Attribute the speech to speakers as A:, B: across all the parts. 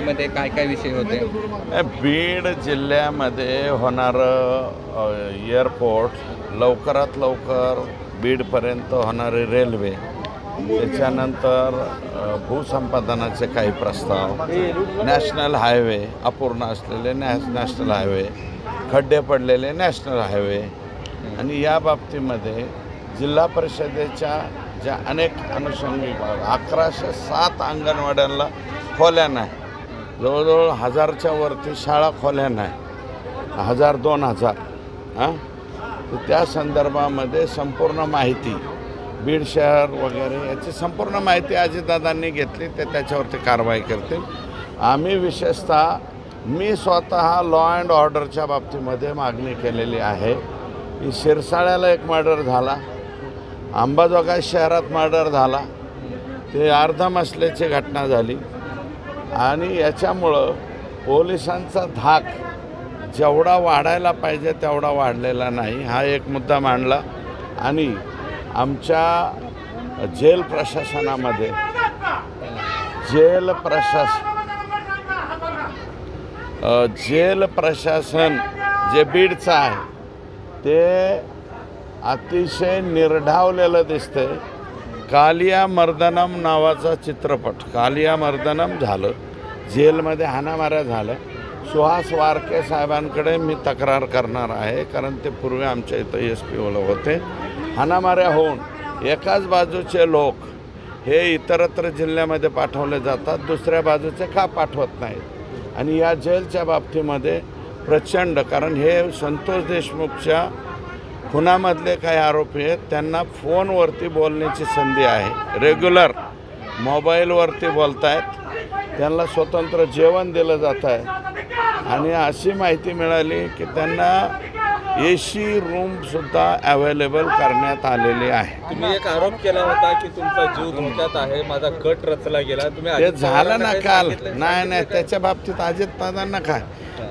A: मध्ये काय काय विषय होते?
B: बीड जिल्ह्यामध्ये होणारं एअरपोर्ट लवकरात लवकर बीडपर्यंत होणारी रेल्वे त्याच्यानंतर भूसंपादनाचे काही प्रस्ताव नॅशनल हायवे अपूर्ण असलेले नॅ नॅशनल हायवे खड्डे पडलेले नॅशनल हायवे आणि या बाबतीमध्ये जिल्हा परिषदेच्या ज्या अनेक अनुषंगिक अकराशे सात अंगणवाड्यांना खोल्या नाही. जवळजवळ हजारच्या वरती शाळा खोल्या नाही. हजार दोन हजार. हां? तर त्या संदर्भामध्ये संपूर्ण माहिती बीड शहर वगैरे याची संपूर्ण माहिती अजितदादांनी घेतली ते त्याच्यावरती कारवाई करतील. आम्ही विशेषतः मी स्वतः लॉ अँड ऑर्डरच्या बाबतीमध्ये मागणी केलेली आहे की शिरसाळ्याला एक मर्डर झाला अंबाजोगाई शहरात मर्डर झाला ते अर्धमसल्याची घटना झाली. आणि याच्यामुळं पोलिसांचा धाक जेवढा वाढायला पाहिजे तेवढा वाढलेला नाही. हा एक मुद्दा मांडला. आणि आमच्या जेल प्रशासनामध्ये जेल प्रशासन जेल प्रशासन जे बीडचं आहे ते अतिशय निर्ढावलेलं दिसतंय. कालिया मर्दनम नावाचा चित्रपट कालिया मर्दनम झालं. जेलमध्ये हाणामाऱ्या झालं सुहास वारके साहेबांकडे मी तक्रार करणार आहे कारण ते पूर्वी आमच्या इथं एस पी होते. हाणामाऱ्या होऊन एकाच बाजूचे लोक हे इतरत्र जिल्ह्यामध्ये पाठवले जातात दुसऱ्या बाजूचे का पाठवत नाहीत? आणि या जेलच्या बाबतीमध्ये प्रचंड कारण हे संतोष देशमुखच्या खुनामधले काही आरोपी आहेत. त्यांना फोनवरती बोलण्याची संधी आहे. रेग्युलर मोबाईलवरती बोलत आहेत त्यांना स्वतंत्र जेवण दिलं जात आहे. आणि अशी माहिती मिळाली की त्यांना ए सी रूमसुद्धा अवेलेबल करण्यात आलेली आहे.
C: तुम्ही एक आरोप केला होता की तुमचा जीव धोक्यात आहे माझा कट रचला गेला. तुम्ही
B: ते झालं ना काल? नाही नाही त्याच्या बाबतीत अजित दादांना काय?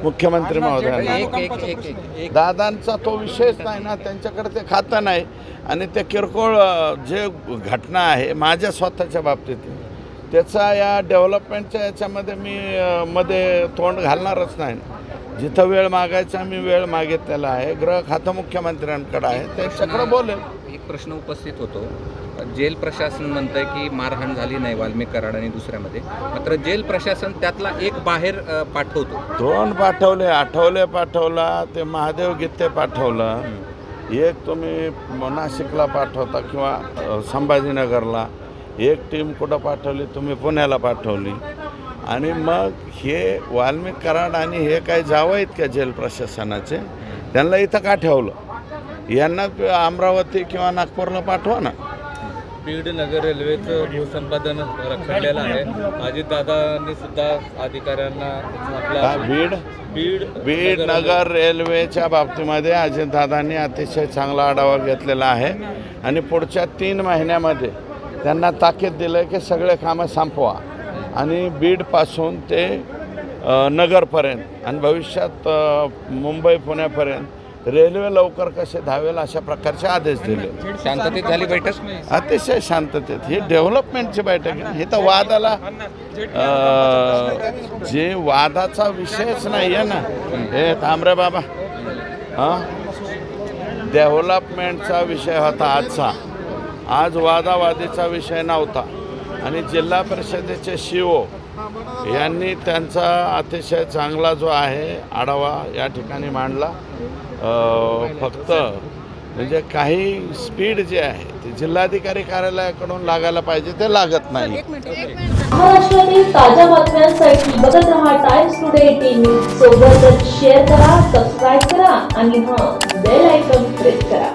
B: मुख्यमंत्री महोदयांना.
A: एक एक एक एक एक.
B: दादांचा तो विषयच नाही ना त्यांच्याकडे ते खातं नाही. आणि ते किरकोळ जे घटना आहे माझ्या स्वतःच्या बाबतीत त्याचा या डेव्हलपमेंटच्या याच्यामध्ये मी मध्ये तोंड घालणारच नाही. जिथं वेळ मागायचा मी वेळ मागितलेला आहे. गृह खातं मुख्यमंत्र्यांकडे आहे. त्याच्याकडे बोलेल.
A: एक प्रश्न उपस्थित होतो. जेल प्रशासन म्हणतंय की मारहाण झाली नाही वाल्मिक कराड आणि दुसऱ्यामध्ये. मात्र जेल प्रशासन त्यातला एक बाहेर पाठवतो.
B: दोन पाठवले आठवले पाठवला ते महादेव गीते पाठवलं. एक तुम्ही नाशिकला पाठवता किंवा संभाजीनगरला. एक टीम कुठं पाठवली तुम्ही पुण्याला पाठवली. आणि मग हे वाल्मिक कराड आणि हे काय जावं आहेत का जेल प्रशासनाचे? त्यांना इथं का ठेवलं? यांना अमरावती किंवा नागपूरला पाठवा ना.
C: बीड नगर रेल्वेचं भूसंपादन रखडलेलं आहे. अजितदादांनी सुद्धा अधिकाऱ्यांना आपला
B: बीड?
C: बीड
B: बीड नगर रेल्वेच्या बाबतीमध्ये अजितदादांनी अतिशय चांगला आढावा घेतलेला आहे. आणि पुढच्या तीन महिन्यामध्ये त्यांना ताकीद दिलं आहे की सगळे कामं संपवा. आणि बीडपासून ते नगरपर्यंत आणि भविष्यात मुंबई पुण्यापर्यंत. रेल्वे लवकर कसे धावेल अशा प्रकारचे आदेश दिले.
A: शांततेत झाली बैठक?
B: अतिशय शांततेत. ही डेव्हलपमेंटची बैठक आहे. ही तर वादाला जे वादाचा विषयच नाही आहे ना. हे तांबरे बाबा हां डेव्हलपमेंटचा विषय होता आजचा. आज वादावादीचा विषय नव्हता. आणि जिल्हा परिषदेचे शिओ यांनी त्यांचा अतिशय चांगला जो आहे आढावा या ठिकाणी मांडला. फक्त म्हणजे काही स्पीड जे आहे ते जिल्हाधिकारी कार्यालयाकडून लागायला पाहिजे ते लागत नाही.
D: महाराष्ट्रातील ताज्या बातम्यांसाठी बघत रहा टाइम्स टुडे टीव्ही सोबतच शेअर करा सबस्क्राईब करा आणि हां बेल आयकॉन प्रेस करा.